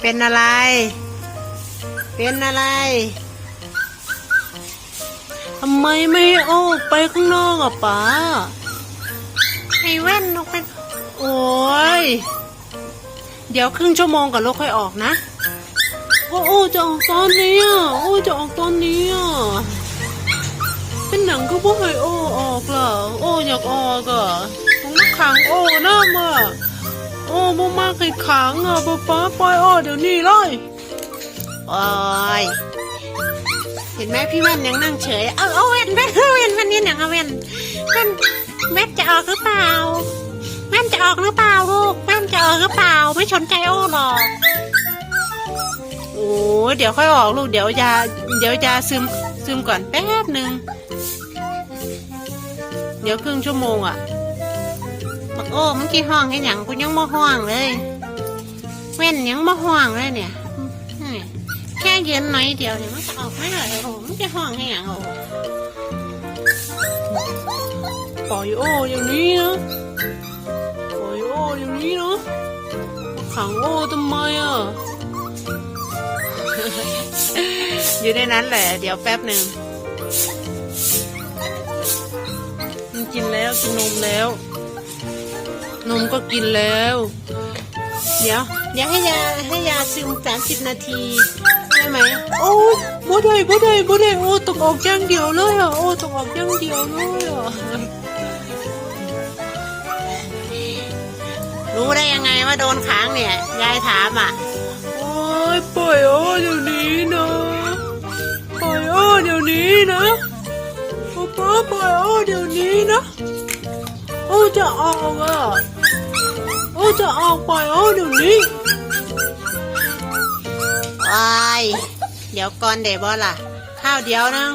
เป็นอะไร เป็นอะไรทำไมไม่ออกไปข้างนอกอะป๋าให้แว่นออกไปโอ้ยเดี๋ยวครึ่งชั่วโมงก่อนลูกค่อยออกนะ โอ้โอ้จะออกตอนนี้อะโอ้จะออกตอนนี้อะเป็นหนังก็บ่ให้โอ้ออกล่ะโอ้อยากออกอะต้องมาขังโอ้น้ามา โอ้บ่มากให้ขังอะป๊าป๊าปล่อยอ้เดี๋ยวนี้เลยโอ้ยเห็นไหมพี่แว่นยังนั่งเฉย เอาเอาแว่นแว่นแว่นแว่นนี่หนังเอาแว่นแว่นแว่นจะออกหรือเปล่าแว่นจะออกหรือเปล่าลูกแว่นจะออกหรือเปล่า ไม่สนใจโอ้หรอกโอ้เดี๋ยวค่อยออกลูกเดี๋ยวยาเดี๋ยวยาซึมซึมก่อนแป๊บหนึ่งเดี๋ยวครึ่งชั่วโมงอะ บอกโอ้มื่อกี้ห้องให้หยังกูยังบ่ห้องเลยเว้นยังบ่ห้องเลยเนี่ยแค่เยืนหน่อยเดียวเนี่ยมันจะออกไม่เลยโอ้มันจะห้องให้หยังโอ้ปล่อยโอ้อย่างนี้นะปล่อยโอ้อย่างนี้นะมาขังโอ้ทำไมอะอยู่ในนั้นแหละ เดี๋ยวแป๊บหนึ่งมันกินแล้วกินนมแล้ว นมก็กินแล้ว เดี๋ยวเดี๋ยวให้ยาให้ยาซึมสามสิบนาทีได้ไหมโอ้ยบ่ได้บ่ได้บ่ได้โอ้ต้องออกอย่างเดียวเลยอะโอ้ต้องออกอย่างเดียวเลยอะรู้ได้ยังไงว่าโดนขังเนี่ยยายถามอะโอ้ยปล่อยโอ้เดี๋ยวนี้นะปล่อยโอ้เดี๋ยวนี้นะป๊าป๊าปล่อยโอ้เดี๋ยวนี้นะ โอ้จะออกอะโอ้จะออกปล่อยโอ้เดี๋ยวนี้วายเดี๋ยวก่อนเดี๋ยวบอล่ะ ข้าวเดียวนะ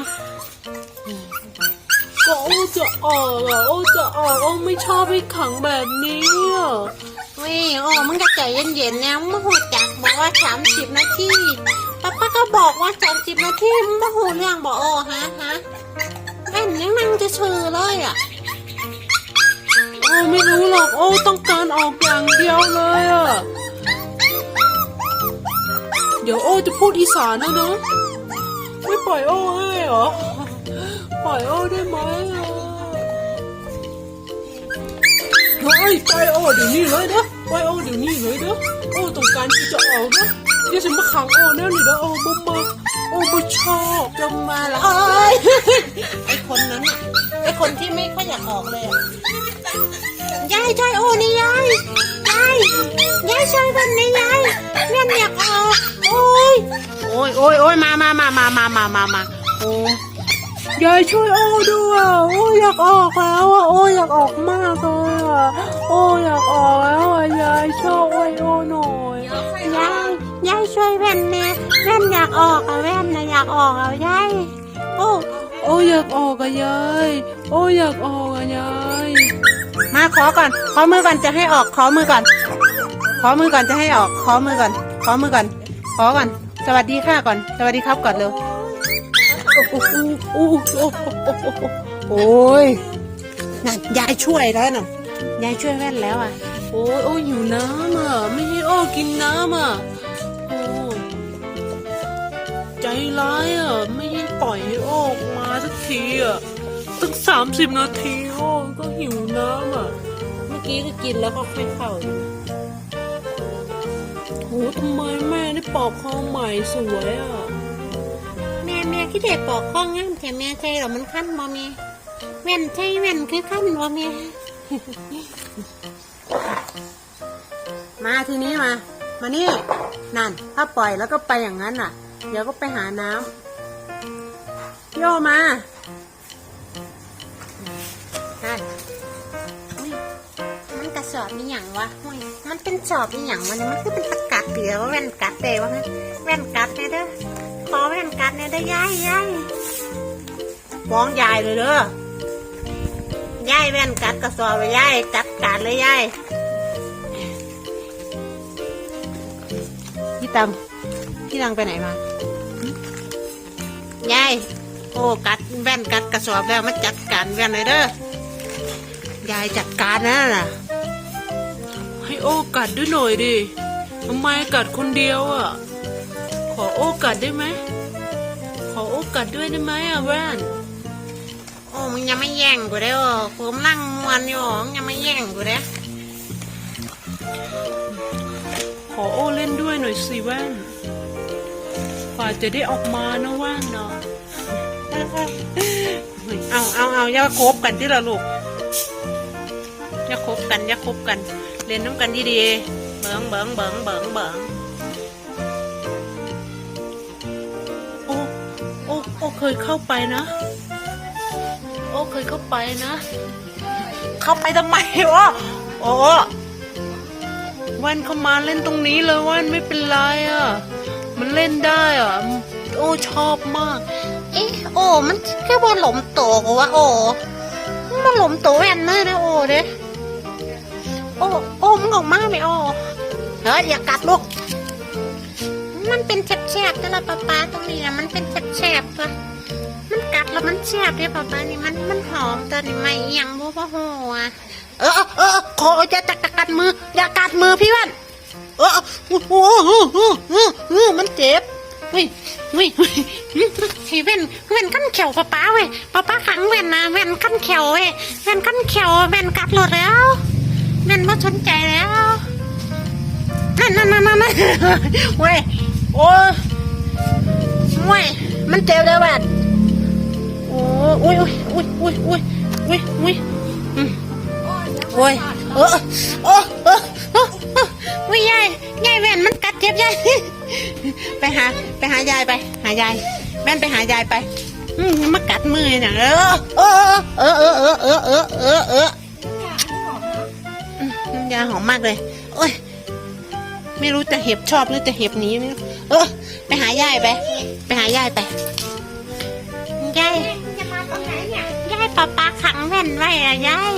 ก็โอ้จะออกอะโอ้จะออกโอ้ไม่ชอบให้ขังแบบนี้อะวิโอ้มึงก็ใจเย็นๆนะมึงหูจักบอกว่าสามสิบนาทีป้าป้าก็บอกว่าสามสิบนาทีมึงไม่หูเรื่องบอกโอ้ฮะฮะแม่นยังนั่งจะเชื่อเลยอะโอ้ไม่รู้หรอกโอ้ต้องการออกอย่างเดียวเลยอะเดี๋ยวโอ้จะพูดอีสานนะเนาะไม่ปล่อยโอ้ให้เหรอปล่อยโอ้ได้ไหมอะเฮ้ยปล่อยโอ้เดี๋ยวนี้เลยนะปล่อยโอ้เดี๋ยวนี้เลยนะโอ้ต้องการที่จะออกนะเดี๋ยวฉันมาขังโอ้แน่เลยนะโอ้บ่มาโอ้ไม่ชอบจะมาละเอ้ยไอคนนั้นน่ะไอคนที่ไม่ค่อยอยากออกเลยอะายช่วยโอ้นี่ยายยายยายช่วยวันนี้ยายเงี้ยอยากออกโอ้ยโอ้ยโอ้ยโอ้ยมามามามามามามามาโอ้ยายช่วยโอ้ด้วยโอ้ยอยากออกแล้วอะโอ้ยอยากออกมากเลยอะโอ้ยอยากออกแล้วอะยายช่วยโอ้หน่อยยายยายช่วยแว่นแน่แว่นอยากออกอะแว่นนะอยากออกอะยายโอ้โอ้อยากออกอะยายโอ้อยากออกอะยาย มาขอก่อนขอมือก่อนจะให้ออกขอมือก่อน ขอมือก่อนจะให้ออกขอมือก่อน ขอมือก่อน ขอก่อน สวัสดีค่ะก่อน สวัสดีครับก่อนเร็วโอ้โหโอ้โหโอ้ยนั่นยายช่วยแล้วน่ะยายช่วยแว่นแล้วอะ โอ้ยโอ้ยอยู่น้ำอะ ไม่ให้โอ้กินน้ำอะโอ้ใจร้ายอะ ไม่ให้ปล่อยให้โอ้ออกมาสักทีอะ ตั้งสามสิบนาทีโอ้ก็หิวน้ำอะ เมื่อกี้ก็กินแล้วก็ค่อยเข้าโหทำไมแม่ได้ปอกคอใหม่สวยอะ แม่แม่คิดเด็ปอกข้องงามแต่แม่ใจหรอมันขั้นบ่แม่แว่นใจแว่นคือขั้นบ่แม่มาทีนี้มา มานี่ นั่น ถ้าปล่อยแล้วก็ไปอย่างนั้นอะ เดี๋ยวก็ไปหาน้ำโยมา สอบมีอย่างวะอุ๊ยมันเป็นสอบมีอย่างวะเนี่ยมันคือเป็นตะกัดเดียวว่าแว่นกัดเดวะฮะแว่นกัดเนี่ยเด้อขอแว่นกัดเนี่ยเด้อยายยายฟ้องยายเลยเด้อยายแว่นกัดกระสอบไปยายจัดการเลยยายพี่ตังพี่ตังไปไหนมายายโอ้กัดแว่นกัดกระสอบแล้วมาจัดการแว่นเลยเด้อยายจัดการนะน่ะ ให้โอ้กัดด้วยหน่อยดิทำไมกัดคนเดียวอะ ขอโอกัดได้ไหม ขอโอกัดด้วยได้ไหมอะแว่นโอ้มึงยังไม่แย่งกูได้โอ้กูกำลังมวนอยู่มึงยังไม่แย่งกูได้ขอโอเล่นด้วยหน่อยสิแว่นกว่าจะได้ออกมานะแว่นเนาะเอาเอาเอาอย่าคบกันที่ละลูกอย่าคบกันอย่าคบกัน เรียนน้ำกันดีๆเบิงเบิงเบิงเบิงเบิงโอ้โอ้โอ้เคยเข้าไปนะ โอ้เคยเข้าไปนะ เข้าไปทำไมวะโอ้แว่นเข้ามาเล่นตรงนี้เลยแว่นไม่เป็นไรอะ มันเล่นได้อะ โอ้ชอบมาก เอ๊ะโอ้มันแค่ว่าหลมโตกวะโอ้มันหลมโตแอนเลยนะโอ้เด้ โอ้โอ้มึงออกมาไมโอ้เฮ้ยอย่ากัดลูก มันเป็นแฉบๆแต่ละป้าป้าตรงนี้นะมันเป็นแฉบๆตัวมันกัดแล้วมันแฉบเนี่ยป้าป้านี่มันมันหอมแต่นี่ไม่เอียงบ่บ่หัวเออเออเออขออย่าจักกัดมือ อย่ากัดมือพี่วันเออโอ้โหมันเจ็บเฮ้ยเฮ้ยเฮ้ยเว้นเว้นขั้นเขียวป้าป้าเว้ยป้าป้าขังเว้นนะเว้นขั้นเขียวเว้ยเว้นขั้นเขียวเว้นกัดหลุดแล้ว เว้นไม่สนใจแล้วนั่นนั่นนั่นนั่นเว้ยโอ้ยเว้ยมันเจ็บเลยแว่นโอ้ยอุ้ยอุ้ยอุ้ยอุ้ยอุ้ยอุ้ยอืมโอ้ยเออเออเออเอ้อวุ้ยยายยายแว่นมันกัดเจ็บยายไปหาไปหายายไป หายายแว่นไปหายายไปมมากัดมือเนี่ยเออเออเออเออเออเออเออเออเอออืมน้ำ ยาหอมมากเลย โอ้ย ไม่รู้จะเห็บชอบหรือจะเห็บหนีไม่รู้เออไปหายายไป ไปหายายไปยายจะมาตรงไหนเนี่ยยายป้าป้าขังแว่นไว้อะยาย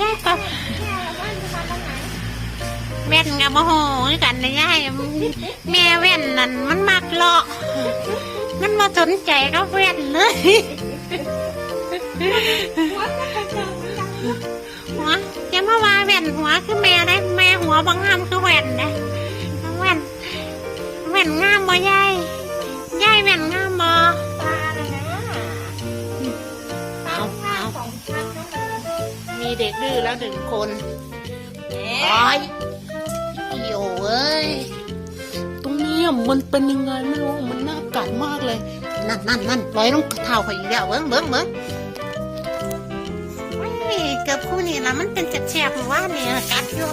ยายป้าแว่นกับโมโหกันนะยายแม่แว่นนั่นมันมักเลาะมันมาสนใจก็แว่นเลย หัวอย่ามาว่าแว่นหัวคือแม่นะแม่หัวบางงามคือแว่นนะแว่นแว่นงามบ่ยายยายแว่นงามบ่เอาเอามีเด็กดื้อแล้วหนึ่งคนโอ้ยอีโอเอ้ยตรงนี้อะมันเป็นยังไงไม่รู้มันน่ากัดมากเลย นั่นนั่นนั่นร้อยต้องเท้าเขาอีกแล้วเบิ้งเบิ้งเบิ้งเฮ้ย เกือบคู่นี่ละมันเป็นแฉบๆหมู่ว่าเนี่ยกัดอยู่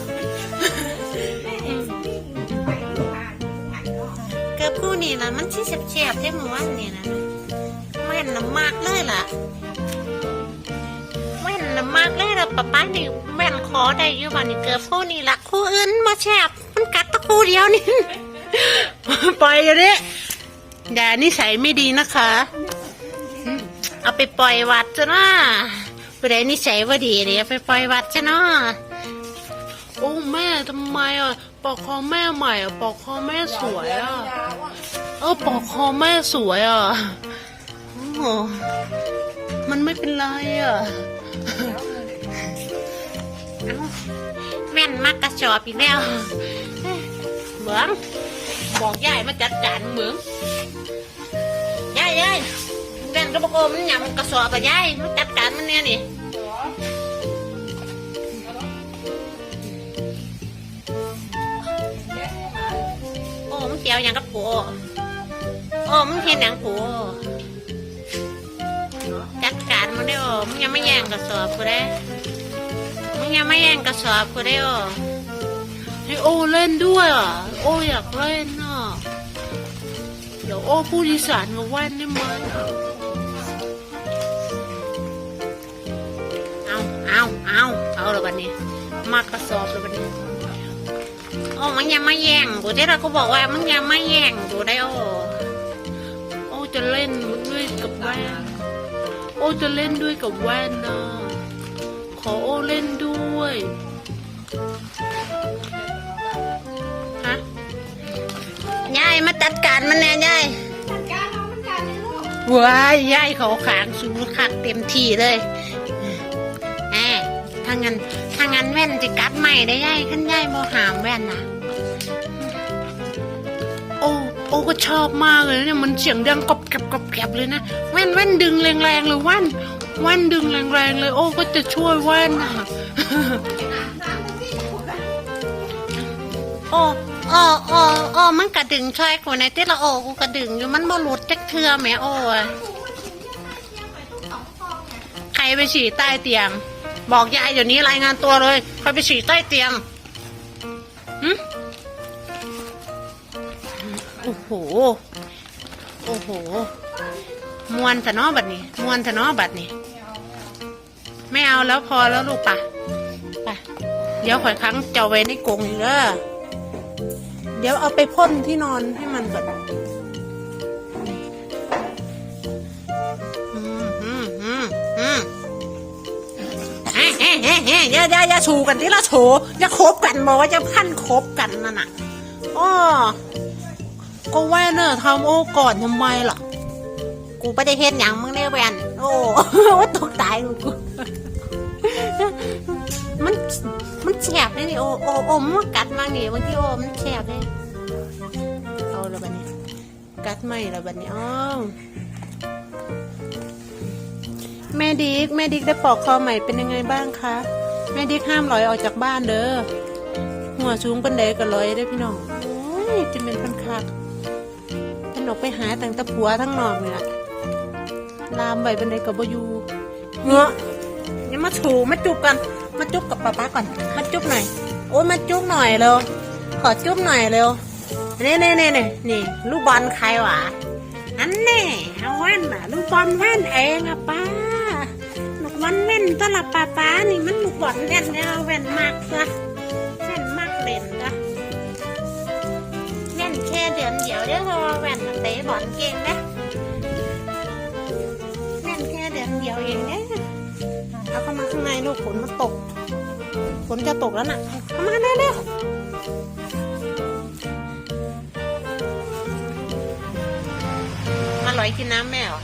เกือบคู่นี่ละมันที่แฉบๆที่หมู่ว่าเนี่ยนะแม่นละมากเลยล่ะแม่นละมากเลยล่ะป้าป้านี่แม่นขอได้อยู่บ้านนี่เกือบคู่นี่ละคู่อื่นมาแฉบมันกัดตะคู่เดียวนี่ไปกันดิอย่านิสัยไม่ดีนะคะ เอาไปปล่อยวัดจ้ะนะ ผู้ใดนิสัยว่าดีเดี๋ยวไปปล่อยวัดจ้ะเนาะโอ้แม่ทำไมอะปอกคอแม่ใหม่อะปอกคอแม่สวยอะเออปอกคอแม่สวยอะโอ้โหมันไม่เป็นไรอะเอาแม่นมากกระสอบอีกแล้วเหมืองบอกยายมาจัดการเหมืองยายยาย แม่นก็บอกว่ามันหยำกระสอบกับยายมาจัดการมันเนี่ยนี่โอ้มันเกี่ยวอย่างกับปูโอ้มันเห็นอย่างปูจัดการมันได้โอ้มึงยังไม่แย่งกระสอบกูได้มึงยังไม่แย่งกระสอบกูได้โอ้ให้โอเล่นด้วยอะโออยากเล่นอะเดี๋ยวโอพูดอีสานกับแว่นได้ไหม เอาเอาเอาเอาแล้วบัดนี้ มากระสอบแล้วบัดนี้โอ้มันยังไม่แย่งกูที่เราก็บอกว่ามันยังไม่แย่งกูได้โอ้โอจะเล่นด้วยกับแว่นโอจะเล่นด้วยกับแว่นนะขอโอเล่นด้วยฮะยายมาจัดการมันแน่ยายว้ายยายเขาขางสูงคักเต็มที่เลยแหมถ้างั้นถ้างั้นแว่นจะกัดใหม่ได้ยายขึ้นยายโมหามแว่นนะโอ้โอ้ก็ชอบมากเลยเนี่ยมันเสียงดังกรอบแกรบกรอบแกรบเลยนะแว่นแว่นดึงแรงๆเลยแว่นแว่นดึงแรงๆเลย โอ้ก็จะช่วยแว่นนะโอ้โอ้โอ้โอ้มันกระดึงช่วยกูในที่ละโอ้กูกระดึงอยู่มันบ่หลุดจักเทือแม่โอ้ยใครไปฉี่ใต้เตียง บอกยายเดี๋ยวนี้รายงานตัวเลยใครไปฉี่ใต้เตียงหึโอ้โห โอ้โห มวนทะเนอบัดนี้ มวนทะเนอบัดนี้ ไม่เอาแล้วพอแล้วลูกปะไปเดี๋ยวข่อยครั้งเจ้าไว้ในกรงอยู่เด้อเดี๋ยวเอาไปพ่นที่นอนให้มันก่อน ฮ้เฮ้เฮ้เฮ้อย่าอย่าอย่าชูกันที่ละโฉอย่าคบกันบอกว่าจะพันคบกันนั่นน่ะอ้อก็แว่นเนอะทำโอ้ก่อนทำไมล่ะ กูไม่ได้เห็นอย่างมึงเนี่ยแวนโอ้ว่าตกตายกูมันมันแฉบเลยนี่โอ้โอ้โอ้มันกัดมากนี่บางทีโอ้มันแฉบเลยเอาล้วบัดนี้ กัดไม่ล้วบัดนี้อ้าว แม่ดิกแม่ดิกได้ปอกคอใหม่เป็นยังไงบ้างคะแม่ดิกห้ามลอยออกจากบ้านเด้อหัวสูงเป็นเดก็ลอยได้พี่น้องโอ้ยจะเป็นพันคักพันออกไปหาตั้งต่ผัวทั้งนอกเนี่ยลามใบเป็นเดกับบอยูเงาะนี่มาถูมาจุบกัน มาจุบกับป๊าป๊าก่อน มาจุบหน่อย โอ้ยมาจุบหน่อยเร็วขอจุบหน่อยเร็วนี่นี่นี่นี่นี่ลูกบอลใครวะอันนี้เอาแว่นน่ะลูกบอลแว่นเองอะป้า อลแว่นตลับป้าป้านี่มันลูกบอลแว่นเนี่ยเอาแว่นมากซะแว่นมากเล่นซะแว่นแค่เดือนเดียวเดี๋ยวพอแว่นเตะบอลเก่งนะแว่นแค่เดือนเดียวเองเนี่ยเอาเข้ามาข้างในลูกฝนมันตกฝนจะตกแล้วน่ะเข้ามาเร็วๆมาลอยกินน้ำแม่หรอ